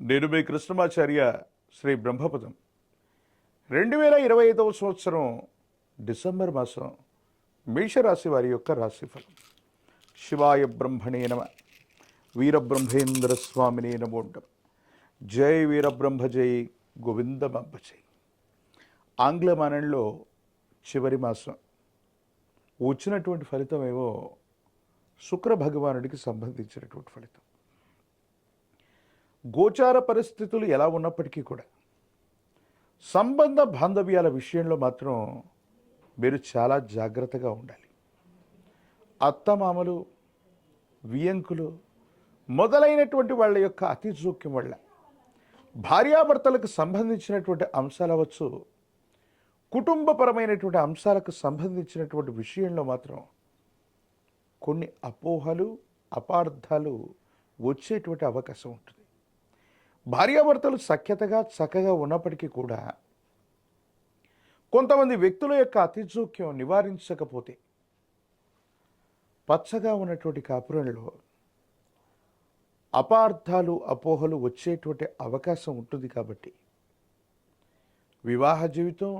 నేను మీ కృష్ణమాచార్య శ్రీ బ్రహ్మపదం. రెండు వేల ఇరవై ఐదవ సంవత్సరం డిసెంబర్ మాసం మేషరాశి వారి యొక్క రాశిఫలం. శివాయ బ్రహ్మణే నమ. వీరబ్రహ్మేంద్ర స్వామినే నమోండం జై వీరబ్రహ్మజై గోవిందమాంబజై ఆంగ్ల మానంలో చివరి మాసం. వచ్చినటువంటి ఫలితం శుక్ర భగవానుడికి సంబంధించినటువంటి ఫలితం. గోచార పరిస్థితులు ఎలా ఉన్నప్పటికీ కూడా సంబంధ బాంధవ్యాల విషయంలో మాత్రం మీరు చాలా జాగ్రత్తగా ఉండాలి. అత్తమామలు వియంకులు మొదలైనటువంటి వాళ్ళ యొక్క అతి జోక్యం వల్ల భార్యాభర్తలకు సంబంధించినటువంటి అంశాలు అవ్వచ్చు కుటుంబపరమైనటువంటి అంశాలకు సంబంధించినటువంటి విషయంలో మాత్రం కొన్ని అపోహలు అపార్థాలు వచ్చేటువంటి అవకాశం ఉంటుంది. భార్యాభర్తలు సఖ్యతగా చక్కగా ఉన్నప్పటికీ కూడా కొంతమంది వ్యక్తుల యొక్క అతిజోక్యం నివారించకపోతే పచ్చగా ఉన్నటువంటి కాపురంలో అపార్థాలు అపోహలు వచ్చేటువంటి అవకాశం ఉంటుంది కాబట్టి వివాహ జీవితం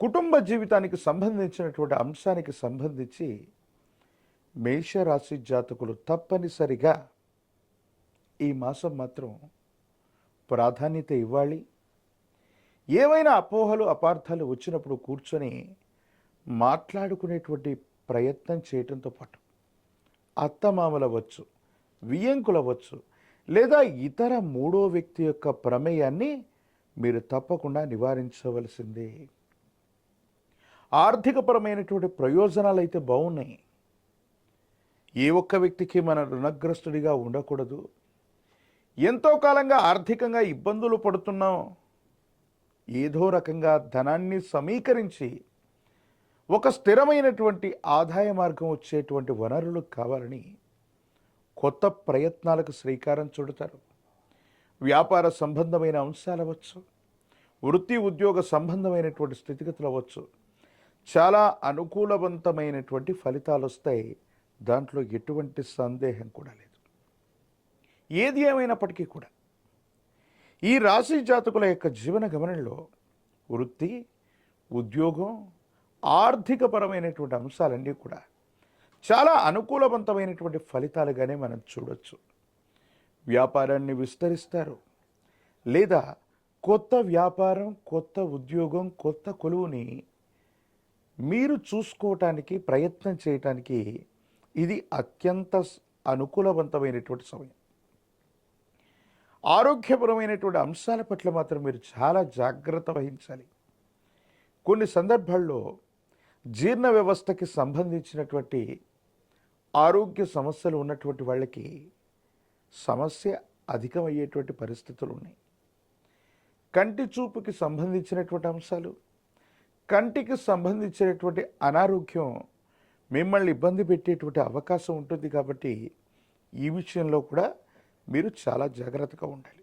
కుటుంబ జీవితానికి సంబంధించినటువంటి అంశానికి సంబంధించి మేషరాశి జాతకులు తప్పనిసరిగా ఈ మాసం మాత్రం ప్రాధాన్యత ఇవ్వాలి. ఏవైనా అపోహలు అపార్థాలు వచ్చినప్పుడు కూర్చొని మాట్లాడుకునేటువంటి ప్రయత్నం చేయటంతో పాటు అత్తమామలవచ్చు వియ్యంకులవచ్చు లేదా ఇతర మూడో వ్యక్తి యొక్క ప్రమేయాన్ని మీరు తప్పకుండా నివారించవలసిందే. ఆర్థికపరమైనటువంటి ప్రయోజనాలు అయితే బాగున్నాయి. ఏ ఒక్క వ్యక్తికి మన రుణగ్రస్తుడిగా ఉండకూడదు. ఎంతో కాలంగా ఆర్థికంగా ఇబ్బందులు పడుతున్నాం. ఏదో రకంగా ధనాన్ని సమీకరించి ఒక స్థిరమైనటువంటి ఆదాయ మార్గం వచ్చేటువంటి వనరులు కావాలని కొత్త ప్రయత్నాలకు శ్రీకారం చుడతారు. వ్యాపార సంబంధమైన అంశాలు అవ్వచ్చు వృత్తి ఉద్యోగ సంబంధమైనటువంటి స్థితిగతులు అవ్వచ్చు. చాలా అనుకూలవంతమైనటువంటి ఫలితాలు వస్తాయి. దాంట్లో ఎటువంటి సందేహం కూడా లేదు. ఏది ఏమైనప్పటికీ కూడా. ఈ రాశి జాతకుల యొక్క జీవన గమనంలో వృత్తి ఉద్యోగం ఆర్థికపరమైనటువంటి అంశాలన్నీ కూడా చాలా అనుకూలవంతమైనటువంటి ఫలితాలుగానే మనం చూడొచ్చు. వ్యాపారాన్ని విస్తరిస్తారు. లేదా కొత్త వ్యాపారం కొత్త ఉద్యోగం కొత్త కొలువుని మీరు చూసుకోవటానికి ప్రయత్నం చేయటానికి ఇది అత్యంత అనుకూలవంతమైనటువంటి సమయం. ఆరోగ్యపరమైనటువంటి అంశాల పట్ల మాత్రం మీరు చాలా జాగ్రత్త వహించాలి. కొన్ని సందర్భాల్లో జీర్ణ వ్యవస్థకి సంబంధించినటువంటి ఆరోగ్య సమస్యలు ఉన్నటువంటి వాళ్ళకి సమస్య అధికమయ్యేటువంటి పరిస్థితులు ఉన్నాయి కంటి చూపుకి సంబంధించినటువంటి అంశాలు కంటికి సంబంధించినటువంటి అనారోగ్యం మిమ్మల్ని ఇబ్బంది పెట్టేటువంటి అవకాశం ఉంటుంది కాబట్టి ఈ విషయంలో కూడా మీరు చాలా జాగ్రత్తగా ఉండాలి.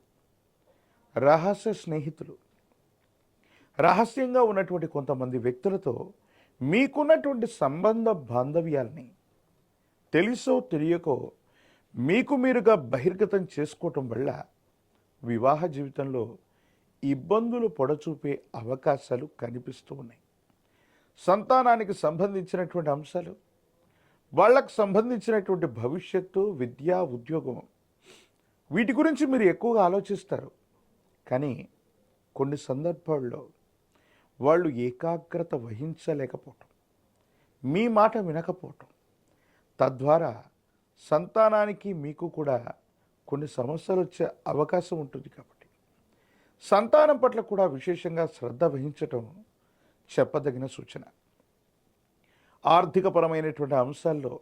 రహస్య స్నేహితులు. రహస్యంగా ఉన్నటువంటి కొంతమంది వ్యక్తులతో మీకున్నటువంటి సంబంధ బాంధవ్యాల్ని తెలుసో తెలియకో మీకు మీరుగా బహిర్గతం చేసుకోవటం వల్ల వివాహ జీవితంలో ఇబ్బందులు పొడచూపే అవకాశాలు కనిపిస్తూ ఉన్నాయి. సంతానానికి సంబంధించినటువంటి అంశాలు వాళ్ళకు సంబంధించినటువంటి భవిష్యత్తు విద్యా ఉద్యోగం వీటి గురించి మీరు ఎక్కువగా ఆలోచిస్తారు. కానీ కొన్ని సందర్భాల్లో వాళ్ళు ఏకాగ్రత వహించలేకపోవటం మీ మాట వినకపోవటం తద్వారా సంతానానికి మీకు కూడా కొన్ని సమస్యలు వచ్చే అవకాశం ఉంటుంది కాబట్టి. సంతానం పట్ల కూడా విశేషంగా శ్రద్ధ వహించటం చెప్పదగిన సూచన. ఆర్థికపరమైనటువంటి అంశాల్లో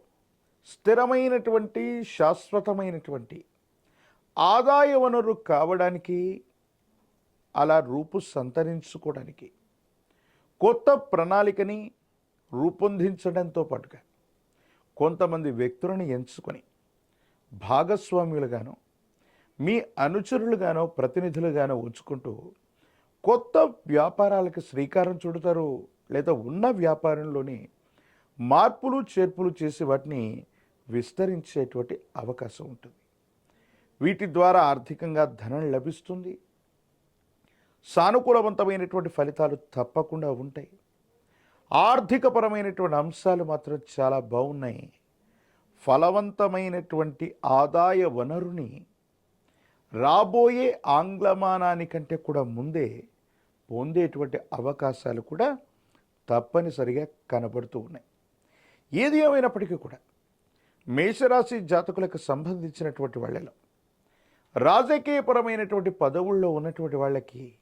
స్థిరమైనటువంటి శాశ్వతమైనటువంటి ఆదాయ వనరు కావడానికి అలా రూపు సంతరించుకోవడానికి కొత్త ప్రణాళికని రూపొందించడంతో పాటుగా కొంతమంది వ్యక్తులను ఎంచుకొని భాగస్వాములుగానో మీ అనుచరులుగానో ప్రతినిధులుగానో ఉంచుకుంటూ కొత్త వ్యాపారాలకు శ్రీకారం చుడతారు లేదా ఉన్న వ్యాపారంలోని మార్పులు చేర్పులు చేసి వాటిని విస్తరించేటువంటి అవకాశం ఉంటుంది. వీటి ద్వారా ఆర్థికంగా ధనం లభిస్తుంది. సానుకూలవంతమైనటువంటి ఫలితాలు తప్పకుండా ఉంటాయి. ఆర్థికపరమైనటువంటి అంశాలు మాత్రం చాలా బాగున్నాయి. ఫలవంతమైనటువంటి ఆదాయ వనరుని రాబోయే ఆంగ్లమానానికంటే కూడా ముందే పొందేటువంటి అవకాశాలు కూడా తప్పనిసరిగా కనబడుతూ ఉన్నాయి. ఏది ఏమైనప్పటికీ కూడా మేషరాశి జాతకులకు సంబంధించినటువంటి వాళ్ళలో రాజకీయపరమైనటువంటి పదవుల్లో ఉన్నటువంటి వాళ్ళకి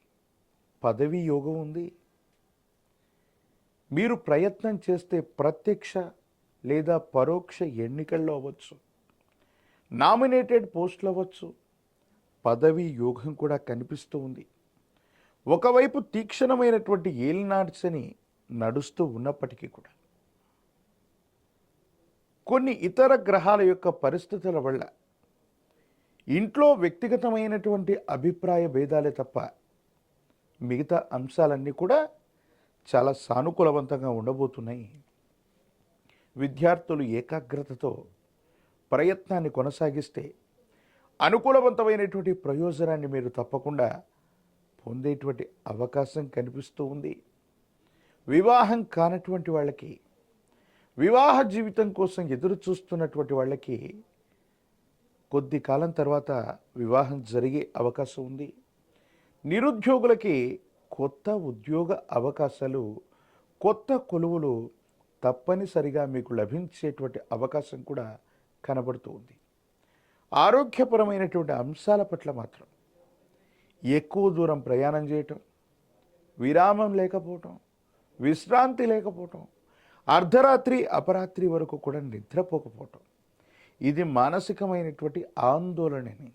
పదవీ యోగం ఉంది. మీరు ప్రయత్నం చేస్తే ప్రత్యక్ష లేదా పరోక్ష ఎన్నికల్లో అవ్వచ్చు. నామినేటెడ్ పోస్టులు అవ్వచ్చు. పదవీ యోగం కూడా కనిపిస్తూ ఉంది. ఒకవైపు తీక్షణమైనటువంటి ఏలినాడ్సని నడుస్తూ ఉన్నప్పటికీ కూడా. కొన్ని ఇతర గ్రహాల యొక్క పరిస్థితుల వల్ల ఇంట్లో వ్యక్తిగతమైనటువంటి అభిప్రాయ భేదాలే తప్ప మిగతా అంశాలన్నీ కూడా చాలా సానుకూలవంతంగా ఉండబోతున్నాయి. విద్యార్థులు ఏకాగ్రతతో ప్రయత్నాన్ని కొనసాగిస్తే అనుకూలవంతమైనటువంటి ప్రయోజనాన్ని మీరు తప్పకుండా పొందేటువంటి అవకాశం కనిపిస్తూ ఉంది. వివాహం కానటువంటి వాళ్ళకి వివాహ జీవితం కోసం ఎదురు చూస్తున్నటువంటి వాళ్ళకి కొద్ది కాలం తర్వాత వివాహం జరిగే అవకాశం ఉంది. నిరుద్యోగులకి కొత్త ఉద్యోగ అవకాశాలు కొత్త కొలువులు తప్పనిసరిగా మీకు లభించేటువంటి అవకాశం కూడా కనబడుతూ ఉంది. ఆరోగ్యపరమైనటువంటి అంశాల పట్ల మాత్రం ఎక్కువ దూరం ప్రయాణం చేయటం విరామం లేకపోవటం విశ్రాంతి లేకపోవటం అర్ధరాత్రి అపరాత్రి వరకు కూడా నిద్రపోకపోవటం ఇది మానసికమైనటువంటి ఆందోళనని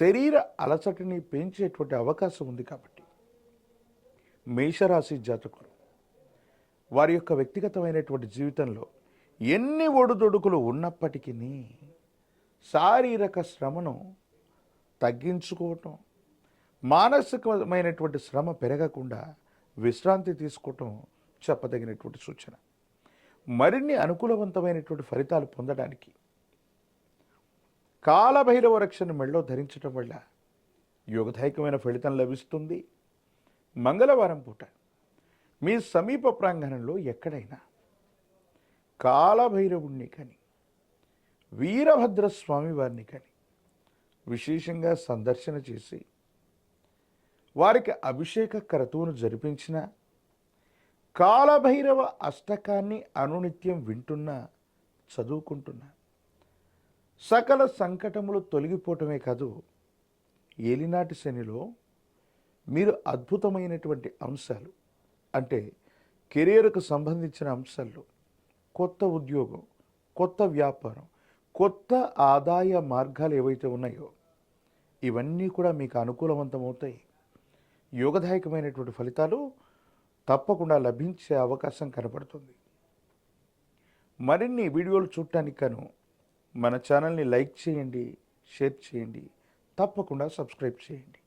శరీర అలసటని పెంచేటువంటి అవకాశం ఉంది కాబట్టి. మేషరాశి జాతకులు వారి యొక్క వ్యక్తిగతమైనటువంటి జీవితంలో ఎన్ని ఒడుదొడుకులు ఉన్నప్పటికీ శారీరక శ్రమను తగ్గించుకోవటం మానసికమైనటువంటి శ్రమ పెరగకుండా విశ్రాంతి తీసుకోవటం చెప్పదగినటువంటి సూచన. మరిన్ని అనుకూలవంతమైనటువంటి ఫలితాలు పొందడానికి కాలభైరవ రక్షణ మెళ్ళో ధరించడం వల్ల యోగదాయకమైన ఫలితం లభిస్తుంది. మంగళవారం పూట మీ సమీప ప్రాంగణంలో ఎక్కడైనా కాలభైరవుణ్ణి కానీ వీరభద్రస్వామి వారిని కానీ విశేషంగా సందర్శన చేసి వారికి అభిషేక క్రతువును జరిపించిన కాలభైరవ అష్టకాన్ని అనునిత్యం వింటున్నా చదువుకుంటున్నా సకల సంకటములు తొలగిపోవటమే కాదు ఏలినాటి శనిలో మీరు అద్భుతమైనటువంటి అంశాలు అంటే కెరియర్కు సంబంధించిన అంశాల్లో కొత్త ఉద్యోగం కొత్త వ్యాపారం కొత్త ఆదాయ మార్గాలు ఏవైతే ఉన్నాయో ఇవన్నీ కూడా మీకు అనుకూలవంతమవుతాయి. యోగదాయకమైనటువంటి ఫలితాలు తప్పకుండా లభించే అవకాశం కనపడుతుంది మరిన్ని వీడియోలు చూడటానికి గాను మన ఛానల్ని లైక్ చేయండి షేర్ చేయండి తప్పకుండా సబ్స్క్రైబ్ చేయండి.